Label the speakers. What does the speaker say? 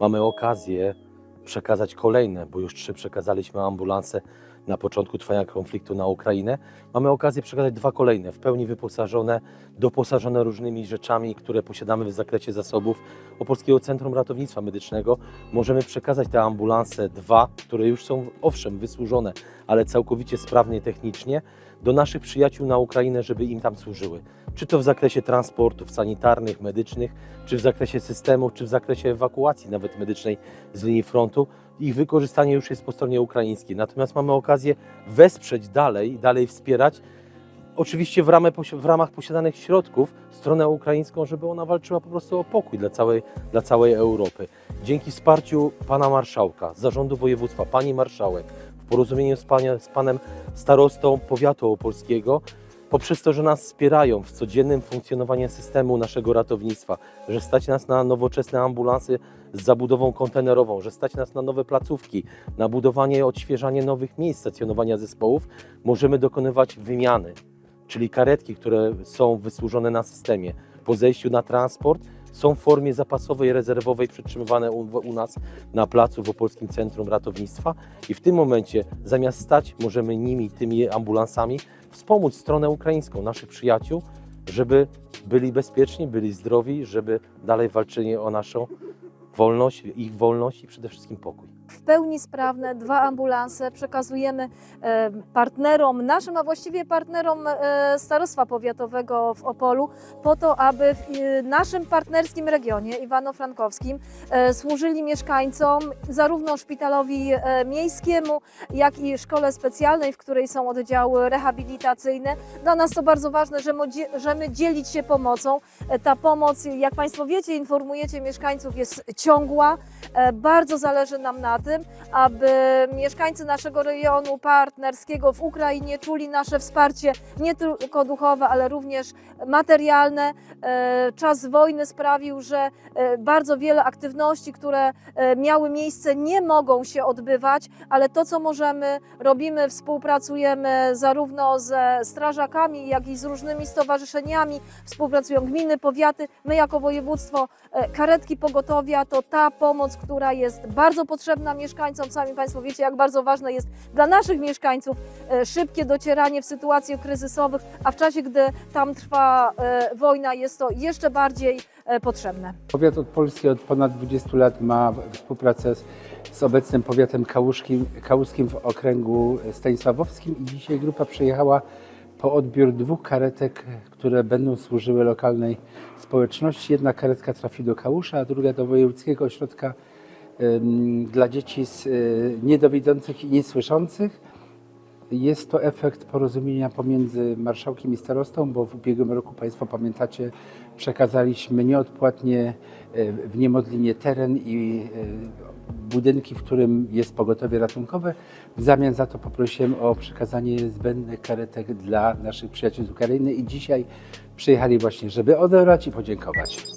Speaker 1: mamy okazję przekazać kolejne, bo już trzy przekazaliśmy ambulanse na początku trwania konfliktu na Ukrainę. Mamy okazję przekazać dwa kolejne, w pełni wyposażone, doposażone różnymi rzeczami, które posiadamy w zakresie zasobów Opolskiego Centrum Ratownictwa Medycznego. Możemy przekazać te ambulanse dwa, które już są owszem wysłużone, ale całkowicie sprawnie technicznie, do naszych przyjaciół na Ukrainę, żeby im tam służyły. Czy to w zakresie transportów sanitarnych, medycznych, czy w zakresie systemu, czy w zakresie ewakuacji nawet medycznej z linii frontu. Ich wykorzystanie już jest po stronie ukraińskiej. Natomiast mamy okazję wesprzeć dalej, dalej wspierać, oczywiście w, w ramach posiadanych środków, stronę ukraińską, żeby ona walczyła po prostu o pokój dla całej, dla całej Europy. Dzięki wsparciu pana marszałka, zarządu województwa, pani marszałek, w porozumieniu z, panie, z panem starostą powiatu opolskiego, poprzez to, że nas wspierają w codziennym funkcjonowaniu systemu naszego ratownictwa, że stać nas na nowoczesne ambulansy z zabudową kontenerową, że stać nas na nowe placówki, na budowanie i odświeżanie nowych miejsc stacjonowania zespołów, możemy dokonywać wymiany, czyli karetki, które są wysłużone na systemie. Po zejściu na transport są w formie zapasowej, rezerwowej, przetrzymywane u, u nas na placu w Opolskim Centrum Ratownictwa i w tym momencie zamiast stać możemy nimi, tymi ambulansami wspomóc stronę ukraińską, naszych przyjaciół, żeby byli bezpieczni, byli zdrowi, żeby dalej walczyli o naszą wolność, ich wolność i przede wszystkim pokój.
Speaker 2: Pełni sprawne, dwa ambulanse przekazujemy e, partnerom, naszym, a właściwie partnerom e, Starostwa Powiatowego w Opolu, po to, aby w e, naszym partnerskim regionie Iwano-Frankowskim służyli mieszkańcom zarówno szpitalowi miejskiemu, jak i szkole specjalnej, w której są oddziały rehabilitacyjne. Dla nas to bardzo ważne, że my, że my dzielić się pomocą. Ta pomoc, jak Państwo wiecie, informujecie mieszkańców, jest ciągła. Bardzo zależy nam na tym, aby mieszkańcy naszego regionu partnerskiego w Ukrainie czuli nasze wsparcie nie tylko duchowe, ale również materialne. E, Czas wojny sprawił, że e, bardzo wiele aktywności, które e, miały miejsce, nie mogą się odbywać, ale to, co możemy, robimy, współpracujemy zarówno ze strażakami, jak i z różnymi stowarzyszeniami, współpracują gminy, powiaty. My jako województwo, karetki pogotowia to ta pomoc, która jest bardzo potrzebna mieszkańcom. Sami Państwo wiecie, jak bardzo ważne jest dla naszych mieszkańców e, szybkie docieranie w sytuacjach kryzysowych, a w czasie, gdy tam trwa e, wojna, jest to jeszcze bardziej e, potrzebne.
Speaker 3: Powiat Opolski od ponad 20 lat ma współpracę z, z obecnym powiatem kałuskim w okręgu stanisławowskim i dzisiaj grupa przyjechała po odbiór dwóch karetek, które będą służyły lokalnej społeczności. Jedna karetka trafi do Kałusza, a druga do Wojewódzkiego Ośrodka dla dzieci z, y, niedowidzących i niesłyszących. Jest to efekt porozumienia pomiędzy marszałkiem i starostą, bo w ubiegłym roku Państwo pamiętacie, przekazaliśmy nieodpłatnie e, w Niemodlinie teren i e, budynki, w którym jest pogotowie ratunkowe. W zamian za to poprosiłem o przekazanie zbędnych karetek dla naszych przyjaciół z Ukrainy i dzisiaj przyjechali właśnie, żeby odebrać i podziękować.